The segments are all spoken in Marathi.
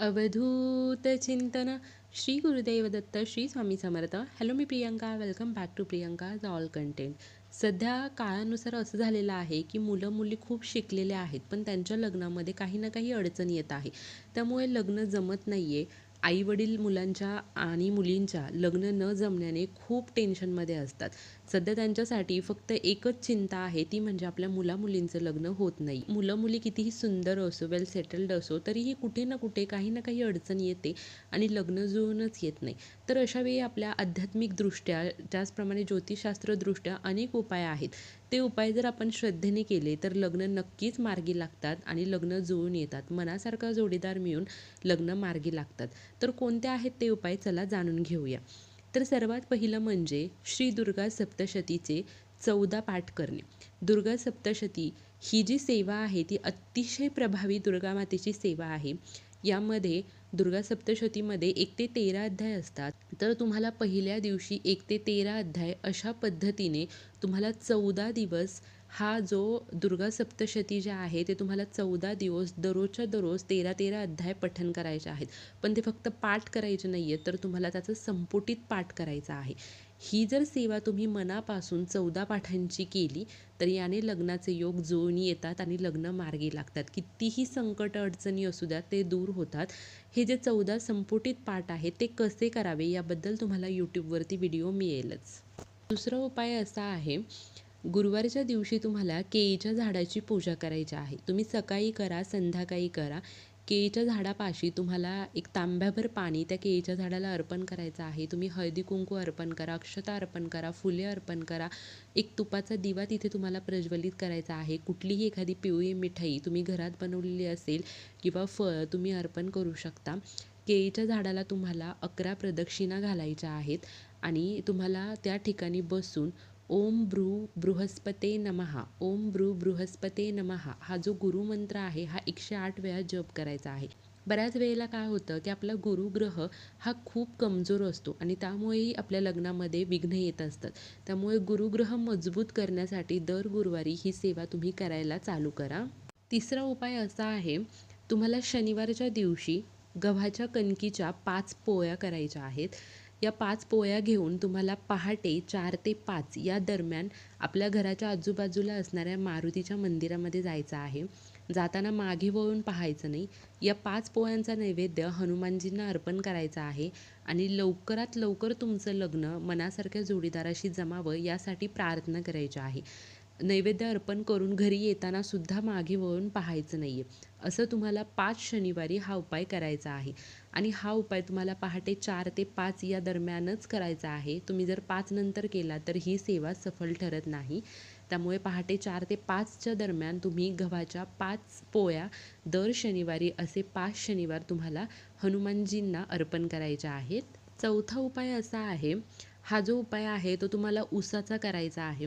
अवधूत चिंतन Shri Gurudev Datta Shri Swami Samarth. Hello me Priyanka. Welcome back to Priyanka all content सध्या काळानुसार असं झालेलं आहे की मुलं मुली खूप शिकलेले आहेत पण त्यांच्या लग्नामध्ये काही ना काही अडचण येत आहे. त्यामुळे लग्न जमत नाही आहे आईवडील मुलांच्या आणि मुलींच्या लग्न न जमण्याने खूप टेन्शनमध्ये असतात. सध्या त्यांच्यासाठी फक्त एकच चिंता आहे ती म्हणजे आपल्या मुलामुलींचं लग्न होत नाही. मुलं मुली कितीही सुंदर असो वेल सेटल्ड असो तरीही कुठे ना कुठे काही ना काही अडचण येते आणि लग्न जुळूनच येत नाही. तर अशावेळी आपल्या आध्यात्मिकदृष्ट्या त्याचप्रमाणे ज्योतिषशास्त्रदृष्ट्या अनेक उपाय आहेत. ते उपाय जर आपण श्रद्धेने केले तर लग्न नक्कीच मार्गी लागतात आणि लग्न जुळून येतात. मनासारखा जोडीदार मिळून लग्न मार्गी लागतात. तर कोणते आहेत ते उपाय? चला जाणून घेऊया. तर सर्वात पहिलं म्हणजे श्री दुर्गा सप्तशतीचे चौदा पाठ करणे. दुर्गा सप्तशती ही जी सेवा आहे ती अतिशय प्रभावी दुर्गा मातेची सेवा आहे. यामध्ये दुर्गा सप्तशतीमध्ये एक ते तेरा अध्याय असतात. तर तुम्हाला पहिल्या दिवशी एक ते तेरा अध्याय अशा पद्धतीने तुम्हाला चौदा दिवस हा जो दुर्गा सप्तशती जे आहे ते तुम्हाला चौदा दिवस दररोजच्या दररोज तेरा तेरा अध्याय पठन करायचे आहेत. पण ते फक्त पाठ करायचे नाही आहे तर तुम्हाला त्याचं संपुटित पाठ करायचा आहे. ही जर सेवा तुम्ही मनापासून चौदा पाठांची केली तर याने लग्नाचे योग जुळून येतात आणि लग्न मार्गी लागतात. कितीही संकट अडचणी असू द्या ते दूर होतात. हे जे चौदा संपुटित पाठ आहेत ते कसे करावे याबद्दल तुम्हाला यूट्यूबवरती व्हिडिओ मिळेलच. दुसरा उपाय असा आहे गुरुवारच्या दिवशी तुम्हाला केळीच्या झाडाची पूजा करायची आहे. तुम्ही सकाळी करा संध्याकाळी करा. केळीच्या झाडापाशी तुम्हाला एक तांब्याभर पाणी त्या केळीच्या झाडाला अर्पण करायचं आहे. तुम्ही हळदी कुंकू अर्पण करा अक्षता अर्पण करा फुले अर्पण करा. एक तुपाचा दिवा तिथे तुम्हाला प्रज्वलित करायचा आहे. कुठलीही एखादी पिवळी मिठाई तुम्ही घरात बनवलेली असेल किंवा फळ तुम्ही अर्पण करू शकता. केळीच्या झाडाला तुम्हाला अकरा प्रदक्षिणा घालायच्या आहेत आणि तुम्हाला त्या ठिकाणी बसून ओम ब्रू बृहस्पते नमहा ओम ब्रू बृहस्पते नमहा हा जो गुरुमंत्र आहे हा एकशे आठ वेळा जप करायचा आहे. बऱ्याच वेळेला काय होतं की आपला गुरुग्रह हा खूप कमजोर असतो आणि त्यामुळेही आपल्या लग्नामध्ये विघ्न येत असतात. त्यामुळे गुरुग्रह मजबूत करण्यासाठी दर गुरुवारी ही सेवा तुम्ही करायला चालू करा. तिसरा उपाय असा आहे तुम्हाला शनिवारच्या दिवशी गव्हाच्या कणकीच्या पाच पोळ्या करायच्या आहेत. या पाच पोळ्या घेऊन तुम्हाला पहाटे चार ते पाच या दरम्यान आपल्या घराच्या आजूबाजूला असणाऱ्या मारुतीच्या मंदिरामध्ये जायचं आहे. जाताना मागे वळून पाहायचं नाही. या पाच पोळ्यांचा नैवेद्य हनुमानजींना अर्पण करायचा आहे आणि लवकरात लवकर तुमचं लग्न मनासारख्या जोडीदाराशी जमावं यासाठी प्रार्थना करायची आहे. नैवेद्य अर्पण करून घरी येताना सुद्धा मागे वळून पाहायचं नाही आहे असं तुम्हाला पाच शनिवारी हा उपाय करायचा आहे. आणि हा उपाय तुम्हाला पहाटे चार ते पाच या दरम्यानच करायचा आहे. तुम्ही जर पाच नंतर केला तर ही सेवा सफल ठरत नाही. त्यामुळे पहाटे चार ते पाचच्या दरम्यान तुम्ही गव्हाच्या पाच पोळ्या दर शनिवारी असे पाच शनिवार तुम्हाला हनुमानजींना अर्पण करायच्या आहेत. चौथा उपाय असा आहे हा जो उपाय आहे तो तुम्हाला उसाचा करायचा आहे.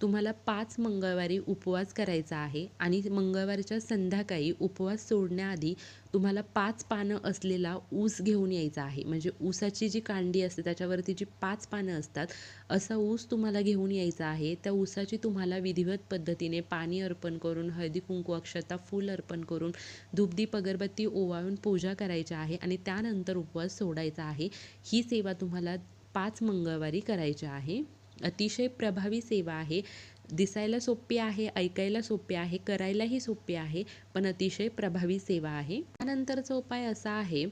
तुम्हाला पाच मंगळवारी उपवास करायचा आहे आणि मंगळवारच्या संध्याकाळी उपवास सोडण्याआधी तुम्हाला पाच पानं असलेला ऊस घेऊन यायचा आहे. म्हणजे ऊसाची जी कांडी असते त्याच्यावरती जी पाच पानं असतात असा ऊस तुम्हाला घेऊन यायचा आहे. त्या ऊसाची तुम्हाला विधिवत पद्धतीने पाणी अर्पण करून हळदी कुंकू अक्षता फूल अर्पण करून धूपदीप अगरबत्ती ओवाळून पूजा करायची आहे आणि त्यानंतर उपवास सोडायचा आहे. ही सेवा तुम्हाला पाच मंगळवारी करायची आहे. अतिशय प्रभावी सेवा आहे. दिसायला सोपी आहे ऐकायला सोपी आहे करायलाही सोपी आहे पण अतिशय प्रभावी सेवा आहे. त्यानंतरचा उपाय असा आहे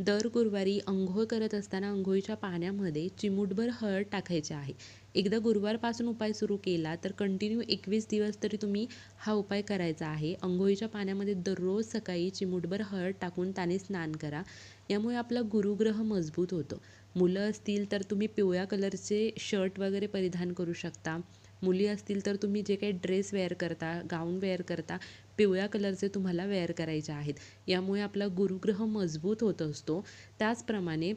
दर गुरुवारी अंघोळ करत असताना अंघोळीच्या पाण्यामध्ये चिमूटभर हळद टाकायचे आहे. एकदा गुरुवारपासून उपाय सुरू केला तर कंटिन्यू एकवीस दिवस तरी तुम्ही हा उपाय करायचा आहे. अंघोळीच्या पाण्यामध्ये दररोज सकाळी चिमूटभर हळद टाकून त्याने स्नान करा. यामुळे आपला गुरुग्रह मजबूत होतो. मुलं असतील तर तुम्ही पिवळ्या कलरचे शर्ट वगैरे परिधान करू शकता. मुली असतील तर तुम्ही जे काही ड्रेस वेअर करता गाऊन वेअर करता पिवळ्या कलरचे तुम्हाला वेअर करायचे आहेत. यामुळे आपला गुरुग्रह मजबूत होत असतो. त्याचप्रमाणे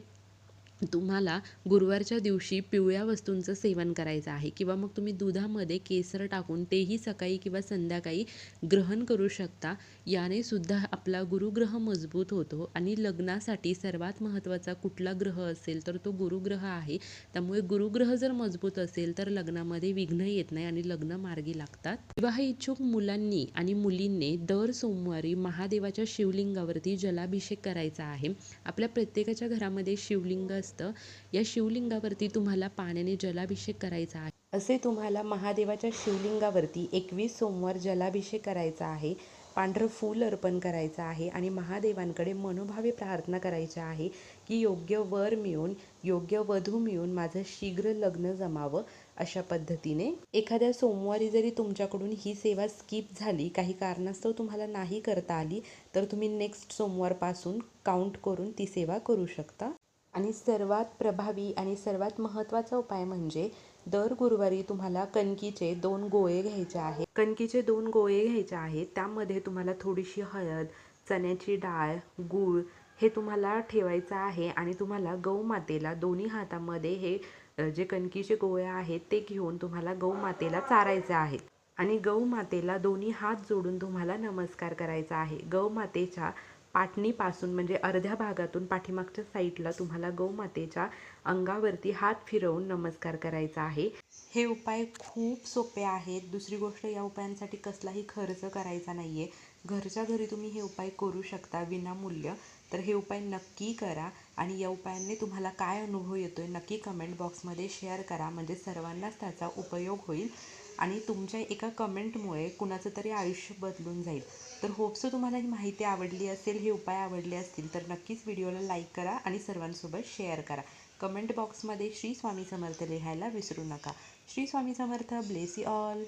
तुम्हाला गुरुवारच्या दिवशी पिवळ्या वस्तूंचं सेवन करायचं आहे किंवा मग तुम्ही दुधामध्ये केसर टाकून तेही सकाळी किंवा संध्याकाळी ग्रहण करू शकता. याने सुद्धा आपला गुरुग्रह मजबूत होतो आणि लग्नासाठी सर्वात महत्त्वाचा कुठला ग्रह असेल तर तो गुरुग्रह आहे. त्यामुळे गुरुग्रह जर मजबूत असेल तर लग्नामध्ये विघ्न येत नाही आणि लग्न मार्गी लागतात. विवाह इच्छुक मुलांनी आणि मुलींनी दर सोमवारी महादेवाच्या शिवलिंगावरती जलाभिषेक करायचा आहे. आपल्या प्रत्येकाच्या घरामध्ये शिवलिंग असतं. या शिवलिंगावरती तुम्हाला पाण्याने जलाभिषेक करायचा आहे. असे तुम्हाला महादेवाच्या शिवलिंगावरती एकवीस सोमवार जलाभिषेक करायचा आहे. पांढरं फूल अर्पण करायचं आहे आणि महादेवांकडे मनोभावे प्रार्थना करायची आहे की योग्य वर मिळून योग्य वधू मिळून माझं शीघ्र लग्न जमावं अशा पद्धतीने. एखाद्या सोमवारी जरी तुमच्याकडून ही सेवा स्किप झाली काही कारणास्तव तुम्हाला नाही करता आली तर तुम्ही नेक्स्ट सोमवारपासून काउंट करून ती सेवा करू शकता. आणि सर्वात प्रभावी आणि सर्वात महत्त्वाचा उपाय म्हणजे दर गुरुवारी तुम्हाला कणकीचे दोन गोळे घ्यायचे आहेत. कणकीचे दोन गोळे घ्यायचे आहेत. त्यामध्ये तुम्हाला थोडीशी हळद चण्याची डाळ गूळ हे तुम्हाला ठेवायचं आहे आणि तुम्हाला गौमातेला दोन्ही हातामध्ये हे जे कणकीचे गोळे आहेत ते घेऊन तुम्हाला गौमातेला चारायचे आहे आणि गौमातेला दोन्ही हात जोडून तुम्हाला नमस्कार करायचा आहे. गौमातेच्या पाटणीपासून म्हणजे अर्ध्या भागातून पाठीमागच्या साईडला तुम्हाला गौमातेच्या अंगावरती हात फिरवून नमस्कार करायचा आहे. हे उपाय खूप सोपे आहेत. दुसरी गोष्ट या उपायांसाठी कसलाही खर्च करायचा नाही आहे घरच्या घरी तुम्ही हे उपाय करू शकता विनामूल्य. तर हे उपाय नक्की करा आणि या उपायांनी तुम्हाला काय अनुभव येतो आहे नक्की कमेंट बॉक्समध्ये शेअर करा. म्हणजे सर्वांनाच त्याचा उपयोग होईल. आणि तुमच्या एका कमेंटमुळे कुणाचं तरी आयुष्य बदलून जाईल. तर होपसो तुम्हाला ही माहिती आवडली असेल हे उपाय आवडले असतील तर नक्कीच व्हिडिओला लाईक करा आणि सर्वांसोबत शेअर करा. कमेंट बॉक्समध्ये श्री स्वामी समर्थ लिहायला विसरू नका. Shri Swami Samarth bless you all.